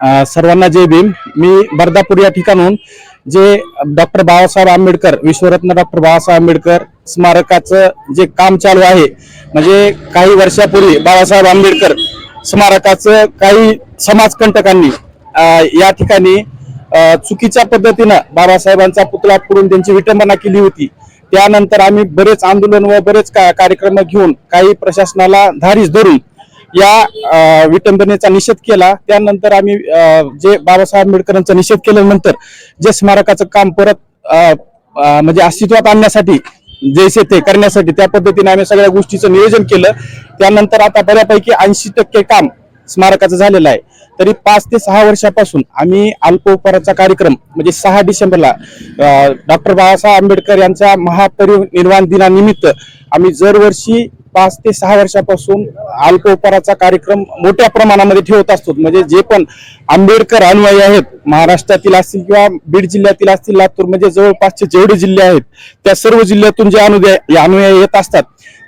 सर्वांना जय भीम. मी बर्दापूर या ठिकाणून जे डॉक्टर बाबासाहेब आंबेडकर विश्वरत्न डॉक्टर बाबासाहेब आंबेडकर स्मारकाचं जे काम चालू आहे म्हणजे काही वर्षापूर्वी बाबासाहेब आंबेडकर स्मारकाचं काही समाजकंटकांनी या ठिकाणी चुकीच्या पद्धतीनं बाबासाहेबांचा पुतळा फोडून त्यांची विटंबना केली होती. त्यानंतर आम्ही बरेच आंदोलन व बरेच का- कार्यक्रम घेऊन काही प्रशासनाला धारीस धरून या विटंबनेचा निषेध केला. त्यानंतर आम्ही जे बाबासाहेब आंबेडकरांचा निषेध केल्यानंतर जे स्मारकाचं काम परत म्हणजे अस्तित्वात आणण्यासाठी जैसे ते करण्यासाठी त्या पद्धतीने आम्ही सगळ्या गोष्टीचं नियोजन केलं. त्यानंतर आता बऱ्यापैकी ऐंशी टक्के काम स्मारकाचं झालेलं आहे. तरी पाच ते सहा वर्षापासून आम्ही अल्पोपहाराचा कार्यक्रम म्हणजे सहा डिसेंबरला डॉक्टर बाबासाहेब आंबेडकर यांच्या महापरिनिर्वाण दिनानिमित्त आम्ही दरवर्षी पाच ते सहा वर्षापासून अल्पोपहाराचा कार्यक्रम मोठ्या प्रमाणामध्ये ठेवत असतो. म्हणजे जे पण आंबेडकर अनुयायी आहेत महाराष्ट्रातील असतील किंवा बीड जिल्ह्यातील असतील लातूर म्हणजे जवळपासचे जेवढे जिल्हे आहेत त्या सर्व जिल्ह्यातून जे अनुयायी अनुयायी येत असतात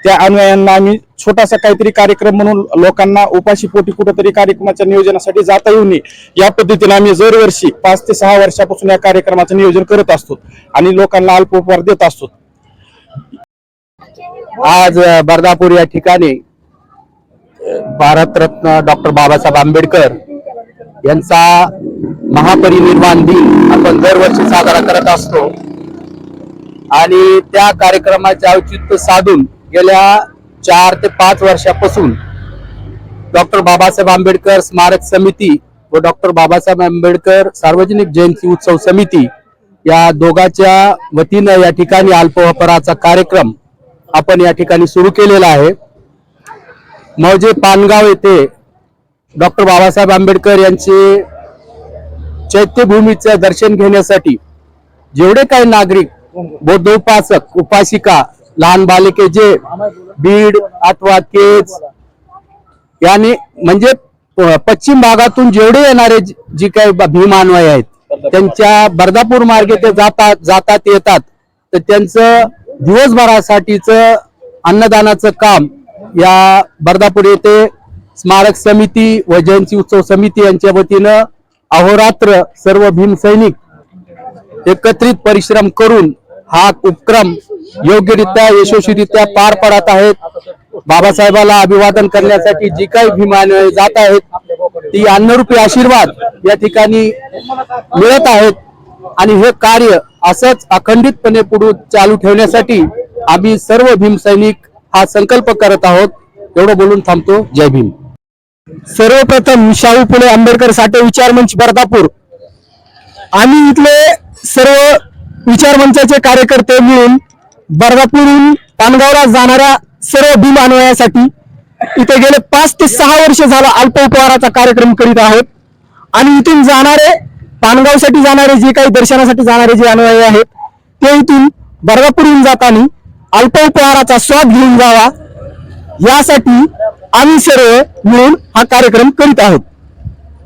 त्या अनुयायांना आम्ही छोटासा काहीतरी कार्यक्रम म्हणून लोकांना उपाशी पोटी कुठंतरी कार्यक्रमाच्या नियोजनासाठी जाता येऊ नये. या पद्धतीने आम्ही दरवर्षी पाच ते सहा वर्षापासून या कार्यक्रमाचं नियोजन करत असतो आणि लोकांना अल्पोपहार देत असतो. आज बर्दापूर या ठिकाणी भारतरत्न डॉक्टर बाबासाहेब आंबेडकर यांचा महापरिनिर्वाण दिन आपण दरवर्षी साजरा करत असतो. आणि त्या कार्यक्रमाचे औचित्य साधून गेल्या चार ते पाच वर्षापासून डॉक्टर बाबासाहेब आंबेडकर स्मारक समिती व डॉक्टर बाबासाहेब आंबेडकर सार्वजनिक जयंती उत्सव समिती या दोघांच्या वतीनं या ठिकाणी अल्पवापराचा कार्यक्रम आपण या ठिकाणी सुरू केलेला आहे. मौजे पानगाव येथे डॉक्टर बाबासाहेब आंबेडकर यांचे चैत्यभूमीचं दर्शन घेण्यासाठी जेवढे काही नागरिक बौद्धोपासक उपासिका लहान बालिके जे बीड अथवा केज याने म्हणजे पश्चिम भागातून जेवढे येणारे जी- काही भीमानवाय आहेत त्यांच्या बर्दापूर मार्गे ते जातात जातात येतात. तर त्यांचं दिवसभरासाठीचं अन्नदानाचं काम या बर्दापूर येथे स्मारक समिती व जयंती उत्सव समिती यांच्या वतीनं अहोरात्र सर्व भीम सैनिक एकत्रित परिश्रम करून हा उपक्रम योग्यरित्या यशस्वीरित्या पार पडत आहेत. बाबासाहेबाला अभिवादन करण्यासाठी जी काही भीमान जात आहेत ती अन्नरूपी आशीर्वाद या ठिकाणी मिळत आहेत. आणि हे कार्य असंच अखंडितपणे पुढे चालू ठेवण्यासाठी आम्ही सर्व भीमसैनिक हा संकल्प करत आहोत. एवढं बोलून थांबतो. जय भीम. सर्वप्रथम शाहू पुणे आंबेडकर साठे विचार मंच बर्दापूर. आम्ही इथले सर्व विचार मंचाचे कार्यकर्ते मिळून बर्दापूरहून पानगावला जाणाऱ्या सर्व भीम अन्वयासाठी इथे गेले पाच ते सहा वर्ष झाला अल्प उपहाराचा कार्यक्रम करीत आहोत. आणि इथून जाणारे पानगावसाठी जाणारे जे काही दर्शनासाठी जाणारे जे अनुयायी आहेत ते इथून बर्गापूरहून जाताना अल्प उपहाराचा स्वाद घेऊन जावा. यासाठी आम्ही सर्व मिळून हा कार्यक्रम करीत आहोत.